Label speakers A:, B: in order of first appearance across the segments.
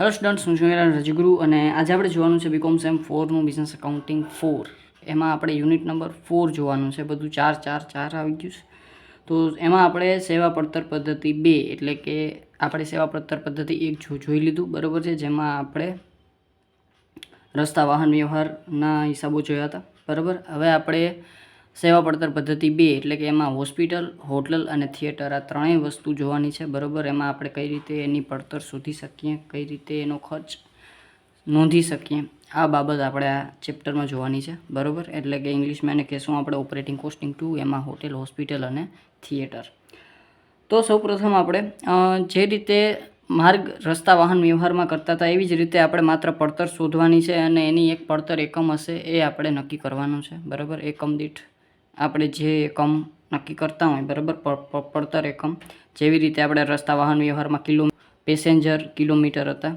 A: Hello students હું છું રજગુરુ અને આજે આપણે જોવાનું છે બીકોમ સેમ ફોરનું બિઝનેસ એકાઉન્ટિંગ ફોર એમાં આપણે યુનિટ નંબર ફોર જોવાનું છે. બધું ચાર ચાર ચાર આવી ગયું છે. તો એમાં આપણે સેવા પડતર પદ્ધતિ બે એટલે કે આપણે સેવા પડતર પદ્ધતિ એક જોઈ લીધું, બરાબર છે? જેમાં આપણે રસ્તા, વાહન વ્યવહારના હિસાબો જોયા હતા. બરાબર? હવે આપણે સેવા પડતર પદ્ધતિ બે એટલે કે એમાં હોસ્પિટલ, હોટલ અને થિયેટર આ ત્રણેય વસ્તુ જોવાની છે. બરાબર? એમાં આપણે કઈ રીતે એની પડતર શોધી શકીએ? કઈ રીતે એનો ખર્ચ નોંધી શકીએ? આ બાબત આપણે આ ચેપ્ટરમાં જોવાની છે. બરાબર? એટલે કે ઇંગ્લિશમાં એને કહેશું આપણે ઓપરેટિંગ કોસ્ટિંગ ટુ, એમાં હોટેલ, હોસ્પિટલ અને થિયેટર. તો સૌપ્રથમ આપણે જે રીતે માર્ગ, રસ્તા, વાહન વ્યવહારમાં કરતા હતા, એવી જ રીતે આપણે માત્ર પડતર શોધવાની છે અને એની એક પડતર એકમ હશે એ આપણે નક્કી કરવાનું છે. બરાબર? એકમ દીઠ આપણે જે એકમ નક્કી કરતા હોય, બરાબર? પડતર એકમ. જેવી રીતે આપણે રસ્તા વાહન વ્યવહારમાં કિલો, પેસેન્જર કિલોમીટર હતા.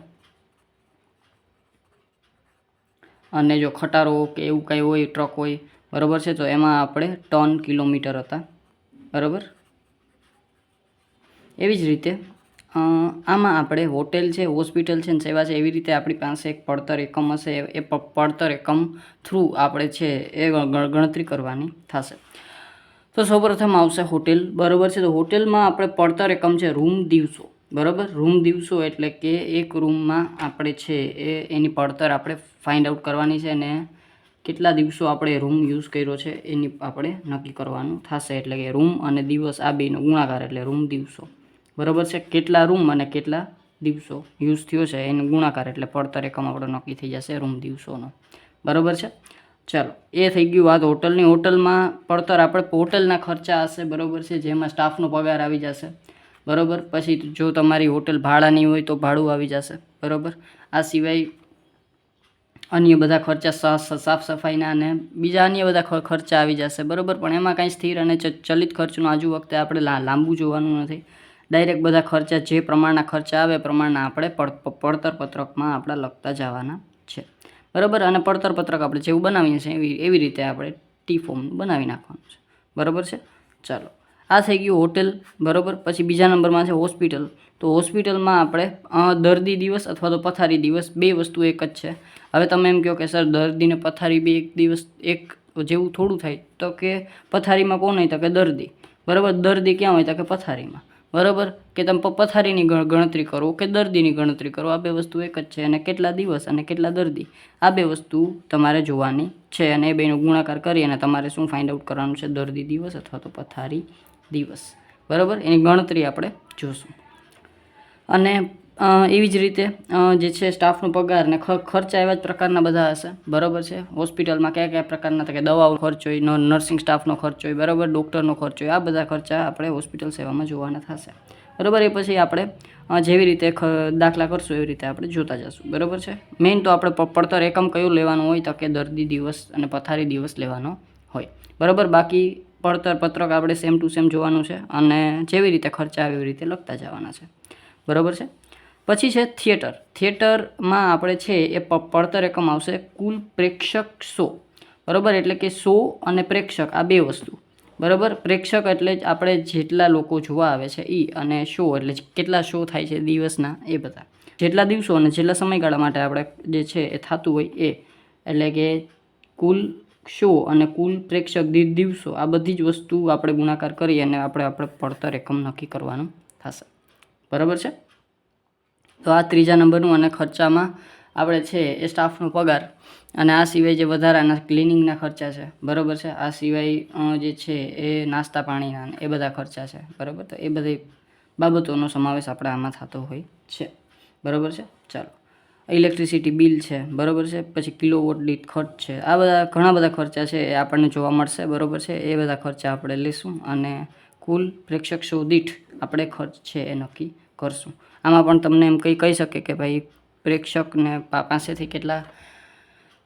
A: અને જો ખટારો કે એવું કંઈ હોય, ટ્રક હોય, બરાબર છે? તો એમાં આપણે ટન કિલોમીટર હતા. બરાબર? એવી જ રીતે આમાં આપણે હોટેલ છે, હોસ્પિટલ છે ને સેવા છે, એવી રીતે આપણી પાસે એક પડતર એકમ હશે, એ- પડતર એકમ થ્રુ આપણે છે, એ ગણતરી કરવાની થશે. તો સૌપ્રથમ આવશે હોટેલ. બરાબર છે, તો હોટેલમાં આપણે પડતર એકમ છે, રૂમ દિવસો. બરાબર? રૂમ દિવસો એટલે કે એક રૂમમાં આપણે છે, એ, એની પડતર આપણે ફાઇન્ડ આઉટ કરવાની છે અને કેટલા દિવસો આપણે રૂમ યુઝ કર્યો છે, એની આપણે નક્કી કરવાનું થશે. એટલે કે રૂમ અને દિવસ આ બેનો ગુણાકાર એટલે રૂમ દિવસો. બરાબર છે? કેટલા રૂમ અને કેટલા દિવસો યુઝ થયો છે? એનો ગુણાકાર એટલે પડતર એકમ આપણો નક્કી થઈ જશે રૂમ દિવસોનો. બરાબર છે? ચાલો, એ થઈ ગયું વાત હોટલની. હોટલમાં પડતર આપણે હોટલના ખર્ચા હશે, બરાબર છે? જેમાં સ્ટાફનો પગાર આવી જશે. બરાબર? પછી જો તમારી હોટલ ભાડાની હોય તો ભાડું આવી જશે. બરાબર? આ સિવાય અન્ય બધા ખર્ચા સાફ સફાઈના અને બીજા અન્ય બધા ખર્ચા આવી જશે. બરાબર? પણ એમાં કાંઈ સ્થિર અને ચલિત ખર્ચનું આજુ વખતે આપણે લાંબુ જોવાનું નથી. ડાયરેક્ટ બધા ખર્ચા જે પ્રમાણના ખર્ચા આવે પ્રમાણના આપણે પડ- પડતર પત્રકમાં આપણે લખતા જવાના છે. બરાબર? અને પડતર પત્રક આપણે જેવું બનાવીએ છીએ એવી એવી રીતે આપણે ટી ફોર્મ બનાવી નાખવાનું છે. બરાબર છે? ચાલો. આ થઈ ગયું હોટેલ, બરાબર? પછી બીજા નંબરમાં છે હોસ્પિટલ. તો હોસ્પિટલમાં આપણે દર્દી દિવસ અથવા તો પથારી દિવસ બે વસ્તુ એક જ છે. હવે તમે એમ કહો કે, સર, દર્દીને પથારી બે એક દિવસ, એક જેવું થોડું થાય તો કે પથારીમાં કોણ હોય તો કે દર્દી. બરાબર? દર્દી ક્યાં હોય તો કે પથારીમાં. બરાબર? કે તમે પથારીની ગણતરી કરો કે દર્દીની ગણતરી કરો. આ બે વસ્તુ એક જ છે અને કેટલા દિવસ અને કેટલા દર્દી? આ બે વસ્તુ તમારે જોવાની છે અને એ બેનો ગુણાકાર કરી અને તમારે શું ફાઇન્ડ આઉટ કરવાનું છે? દર્દી દિવસ અથવા તો પથારી દિવસ. બરાબર? એની ગણતરી આપણે જોશું. અને એવી જ રીતે જે છે સ્ટાફનો પગાર ને ખર્ચા એવા જ પ્રકારના બધા હશે. બરાબર છે? હોસ્પિટલમાં કયા કયા પ્રકારના કે દવાઓ ખર્ચ હોય નર્સિંગ સ્ટાફનો ખર્ચ હોય, બરાબર? ડૉક્ટરનો ખર્ચ હોય, આ બધા ખર્ચા આપણે હોસ્પિટલ સેવામાં જોવાના થશે. બરાબર? એ પછી આપણે જેવી રીતે દાખલા કરશું, એવી રીતે આપણે જોતા જશું. બરાબર છે? મેઇન તો આપણે પડતર એકમ કયું લેવાનું હોય, તો કે દર્દી દિવસ અને પથારી દિવસ લેવાનો હોય. બરાબર? બાકી પડતર પત્રક આપણે સેમ ટુ સેમ જોવાનું છે અને જેવી રીતે ખર્ચા આવે એવી રીતે લખતા જવાના છે. બરાબર છે? પછી છે થિયેટર. થિયેટરમાં આપણે છે એ પડતર એકમ આવશે કુલ પ્રેક્ષક શો બરાબર? એટલે કે શો અને પ્રેક્ષક, આ બે વસ્તુ. બરાબર? પ્રેક્ષક એટલે જ આપણે જેટલા લોકો જોવા આવે છે એ અને શો એટલે કેટલા શો થાય છે દિવસના, એ બધા. જેટલા દિવસો અને જેટલા સમયગાળા માટે આપણે જે છે એ થતું હોય એ. એટલે કે કુલ શો અને કુલ પ્રેક્ષક દીઠ દિવસો, આ બધી જ વસ્તુ આપણે ગુણાકાર કરી અને આપણે આપણે પડતર એકમ નક્કી કરવાનું થશે. બરાબર છે? તો આ ત્રીજા નંબરનું અને ખર્ચામાં આપણે છે એ સ્ટાફનો પગાર. અને આ સિવાય જે વધારાના ક્લિનિંગના ખર્ચા છે, બરાબર છે? આ સિવાય જે છે એ નાસ્તા પાણીના એ બધા ખર્ચા છે, બરાબર? તો એ બધી બાબતોનો સમાવેશ આપણે આમાં થતો હોય છે. બરાબર છે? ચાલો. ઇલેક્ટ્રિસિટી બિલ છે, બરાબર છે? પછી કિલોવોટ દીઠ ખર્ચ છે. આ બધા, ઘણા બધા ખર્ચા છે એ આપણને જોવા મળશે, બરાબર છે? એ બધા ખર્ચા આપણે લઈશું અને કુલ પ્રેક્ષક શો દીઠ આપણે ખર્ચ છે એ નક્કી કરશું. આમાં પણ તમને એમ કંઈ કહી શકે કે ભાઈ પ્રેક્ષકને પાસેથી કેટલા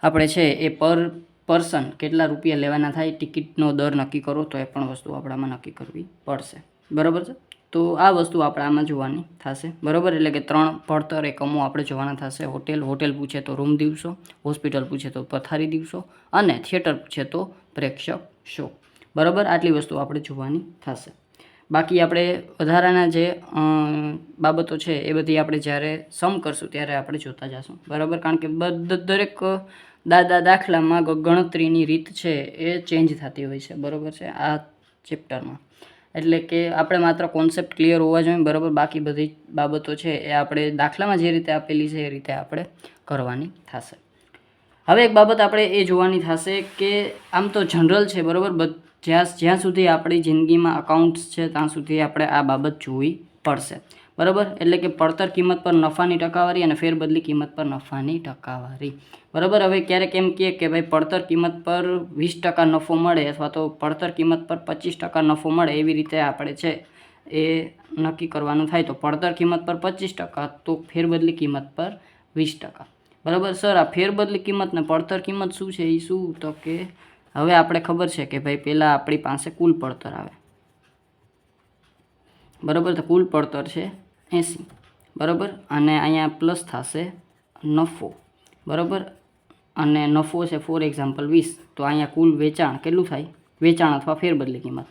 A: આપણે છે એ પર પર્સન કેટલા રૂપિયા લેવાના થાય, ટિકિટનો દર નક્કી કરો, તો એ પણ વસ્તુ આપણામાં નક્કી કરવી પડશે. બરાબર છે? તો આ વસ્તુ આપણે આમાં જોવાની થશે. બરાબર? એટલે કે ત્રણ પડતર એકમો આપણે જોવાના થશે. હોટેલ હોટેલ પૂછે તો રૂમ દિવસો, હોસ્પિટલ પૂછે તો પથારી દિવસો અને થિયેટર પૂછે તો પ્રેક્ષક શો. બરાબર? આટલી વસ્તુ આપણે જોવાની થશે. બાકી આપણે વધારાના જે બાબતો છે એ બધી આપણે જ્યારે સમ કરશું ત્યારે આપણે જોતા જશું. બરાબર? કારણ કે બધ, દરેક દાદા દાખલામાં ગણતરીની રીત છે એ ચેન્જ થતી હોય છે. બરાબર છે? આ ચેપ્ટરમાં એટલે કે આપણે માત્ર કોન્સેપ્ટ ક્લિયર હોવા જોઈએ બરાબર? બાકી બધી બાબતો છે એ આપણે દાખલામાં જે રીતે આપેલી છે એ રીતે આપણે કરવાની થશે. હવે એક બાબત આપણે એ જોવાની થશે કે આમ તો જનરલ છે, બરાબર? જ્યાં જ્યાં સુધી આપણી જિંદગીમાં અકાઉન્ટ્સ છે, ત્યાં સુધી આપણે આ બાબત જોવી પડશે. બરાબર? એટલે કે પડતર કિંમત પર નફાની ટકાવારી અને ફેરબદલી કિંમત પર નફાની ટકાવારી. બરાબર? હવે ક્યારેક એમ કહે કે ભાઈ, પડતર કિંમત પર વીસ ટકા નફો મળે અથવા તો પડતર કિંમત પર પચીસ ટકા નફો મળે એવી રીતે આપણે છે, એ નક્કી કરવાનું થાય. તો પડતર કિંમત પર પચીસ ટકા, તો ફેરબદલી કિંમત પર વીસ ટકા. બરાબર, સર, આ ફેરબદલી કિંમત ને પડતર કિંમત શું છે? એ શું તો કે હવે આપણે ખબર છે કે ભાઈ પહેલાં આપણી પાસે કુલ પડતર આવે. બરાબર, તો કુલ પડતર છે એંસી. બરાબર, અને અહીંયા પ્લસ થશે નફો. બરાબર, અને નફો છે ફોર એક્ઝામ્પલ વીસ. તો અહીંયા કુલ વેચાણ કેટલું થાય? વેચાણ અથવા ફેરબદલી કિંમત.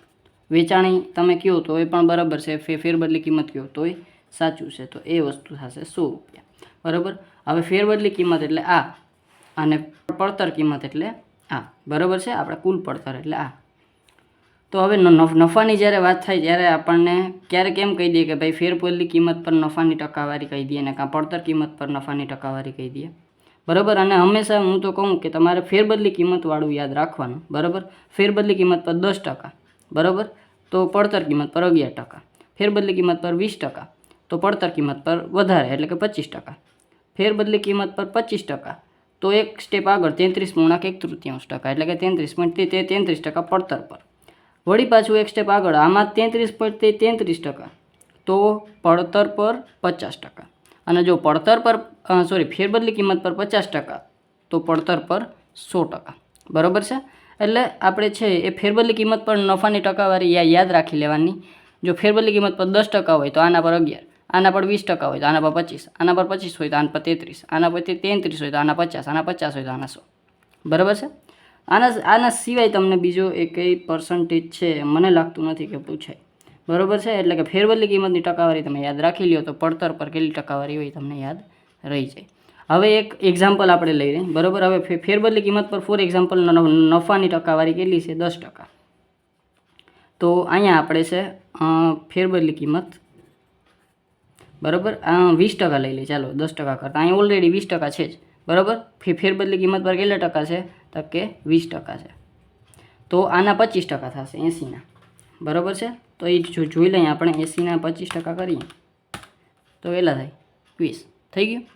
A: વેચાણી તમે કહો તો એ પણ બરાબર છે ફેરબદલી કિંમત કહો તોય સાચું છે, તો એ વસ્તુ થશે સો રૂપિયા. બરાબર? હવે ફેરબદલી કિંમત એટલે આ અને પડતર કિંમત એટલે આ. બરાબર છે? આપણે કુલ પડતર એટલે આ. તો હવે નફ- નફાની જ્યારે વાત થાય ત્યારે આપણને ક્યારેક એમ કહી દઈએ કે ભાઈ ફેરબદલી કિંમત પર નફાની ટકાવારી કહી દઈએ ને કાં પડતર કિંમત પર નફાની ટકાવારી કહી દઈએ. બરાબર? અને હંમેશા હું તો કહું કે તમારે ફેરબદલી કિંમતવાળું યાદ રાખવાનું. બરાબર? ફેરબદલી કિંમત પર દસ ટકા. બરાબર? તો પડતર કિંમત પર અગિયાર ટકા. ફેરબદલી કિંમત પર વીસ ટકા. તો પડતર કિંમત પર વધારે, એટલે કે પચીસ ટકા. ફેરબદલી કિંમત પર પચીસ ટકા. તો એક સ્ટેપ આગળ તેત્રીસ પૂર્ણાંક એક તૃતીયાંશ ટકા, એટલે કે તેત્રીસ પોઈન્ટ તે તેત્રીસ ટકા પડતર પર. વળી પાછું એક સ્ટેપ આગળ, આમાં તેત્રીસ પોઈન્ટ તે, તેત્રીસ ટકા. તો પડતર પર પચાસ ટકા. અને જો પડતર પર સોરી ફેરબદલી કિંમત પર પચાસ ટકા, તો પડતર પર સો ટકા. બરાબર છે? એટલે આપણે છે એ ફેરબદલી કિંમત પર નફાની ટકાવારી યાદ રાખી લેવાની. જો ફેરબદલી કિંમત પર દસ ટકા હોય તો આના પર અગિયાર. આના પર વીસ ટકા હોય તો આના પર પચીસ, આના પર પચીસ હોય તો આના પર તેત્રીસ, આના પર તેત્રીસ હોય તો આના પચાસ આના પચાસ હોય તો આના સો. બરાબર છે? આના આના સિવાય તમને બીજો એકેય પર્સન્ટેજ છે મને લાગતું નથી કે પૂછાય. બરાબર છે? એટલે કે ફેરબદલી કિંમતની ટકાવારી તમે યાદ રાખી લ્યો તો પડતર પર કેટલી ટકાવારી હોય તમને યાદ રહી જાય. હવે એક એક્ઝામ્પલ આપણે લઈ લઈએ. બરાબર? હવે ફેરબદલી કિંમત પર ફોર એક્ઝામ્પલ નફાની ટકાવારી કેટલી છે? દસ ટકા. તો અહીંયા આપણે છે ફેરબદલી કિંમત બરાબર? વીસ ટકા લઈ લઈએ ચાલો, દસ ટકા કરતાં. અહીં ઓલરેડી વીસ ટકા છે જ. બરાબર? ફેરબદલી કિંમત પર કેટલા ટકા છે? તો કે વીસ ટકા છે. તો આના પચીસ ટકા થશે, એંસીના. બરાબર છે? તો એ જો જોઈ લઈએ આપણે એંસીના પચીસ ટકા કરીએ. તો કેટલા થાય? વીસ. થઈ ગયું?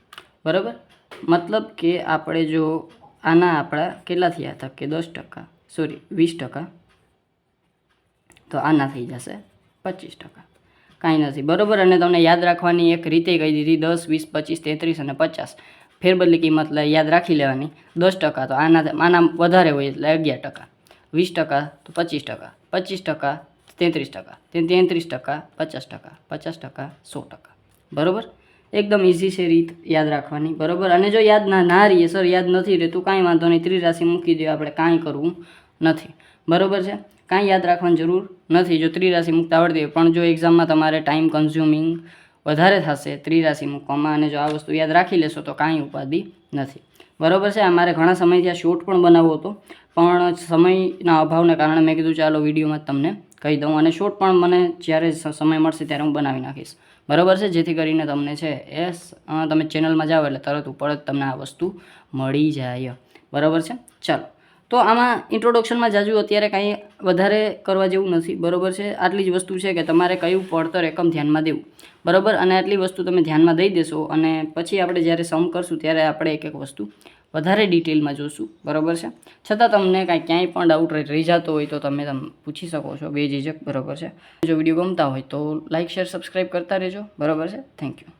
A: બરાબર? મતલબ કે આપણે જો આના આપણા કેટલા થયા? હતા કે દસ ટકા. સોરી વીસ ટકા. તો આના થઈ જશે પચીસ ટકા. કાંઈ નથી. બરાબર? અને તમને યાદ રાખવાની એક રીતે કહી દીધી, દસ, વીસ, પચીસ, તેત્રીસ અને પચાસ. ફેરબદલી કિંમત યાદ રાખી લેવાની. દસ ટકા તો આના આના વધારે હોય એટલે અગિયાર ટકા. વીસ ટકા તો પચીસ ટકા. પચીસ ટકા તેત્રીસ ટકા. તેત્રીસ ટકા, પચાસ ટકા. પચાસ ટકા, સો ટકા. બરાબર? એકદમ ઇઝી છે રીત યાદ રાખવાની. બરાબર? અને જો યાદ ના ના રહીએ સર યાદ નથી રહેતું, કાંઈ વાંધો નહીં. ત્રિરાશિ મૂકી દઈએ આપણે કાંઈ કરવું નથી. બરાબર છે? કાંઈ યાદ રાખવાની જરૂર નથી. જો ત્રિરાશિ મૂકતા આવડતી હોય, પણ જો એક્ઝામમાં તમારે ટાઈમ કન્ઝ્યુમિંગ વધારે થશે, ત્રિરાશિ મૂકવામાં અને જો આ વસ્તુ યાદ રાખી લેશો, તો કાંઈ ઉપાધિ નથી. બરાબર છે? અમારે ઘણા સમયથી આ શોર્ટ પણ બનાવવો હતો, પણ સમયના અભાવને કારણે મેં કીધું, ચાલો, વિડીયોમાં તમને કહી દઉં. અને શોર્ટ પણ મને જ્યારે સમય મળશે ત્યારે હું બનાવી નાખીશ. બરાબર છે? જેથી કરીને તમને છે એ તમે ચેનલમાં જાઓ એટલે તરત ઉપર જ તમને આ વસ્તુ મળી જાય. બરાબર છે? ચાલો. તો આમાં ઇન્ટ્રોડક્શનમાં જાજુ અત્યારે કાંઈ વધારે કરવા જેવું નથી. બરાબર છે? આટલી જ વસ્તુ છે કે તમારે કયું પડતર એકમ ધ્યાનમાં દેવું. બરાબર? અને આટલી વસ્તુ તમે ધ્યાનમાં દઈ દેશો અને પછી આપણે જ્યારે સમ કરશું ત્યારે આપણે એક એક વસ્તુ વધારે ડિટેલમાં જોશું. બરાબર છે? છતાં તમને કાંઈ ક્યાંય પણ ડાઉટ રહી જતો હોય તો તમે તમે પૂછી શકો છો. બે ઝીઝક. બરાબર છે? જો વીડિયો ગમતા હોય તો લાઇક શેર સબસ્ક્રાઈબ કરતા રહેજો. બરાબર છે? Thank you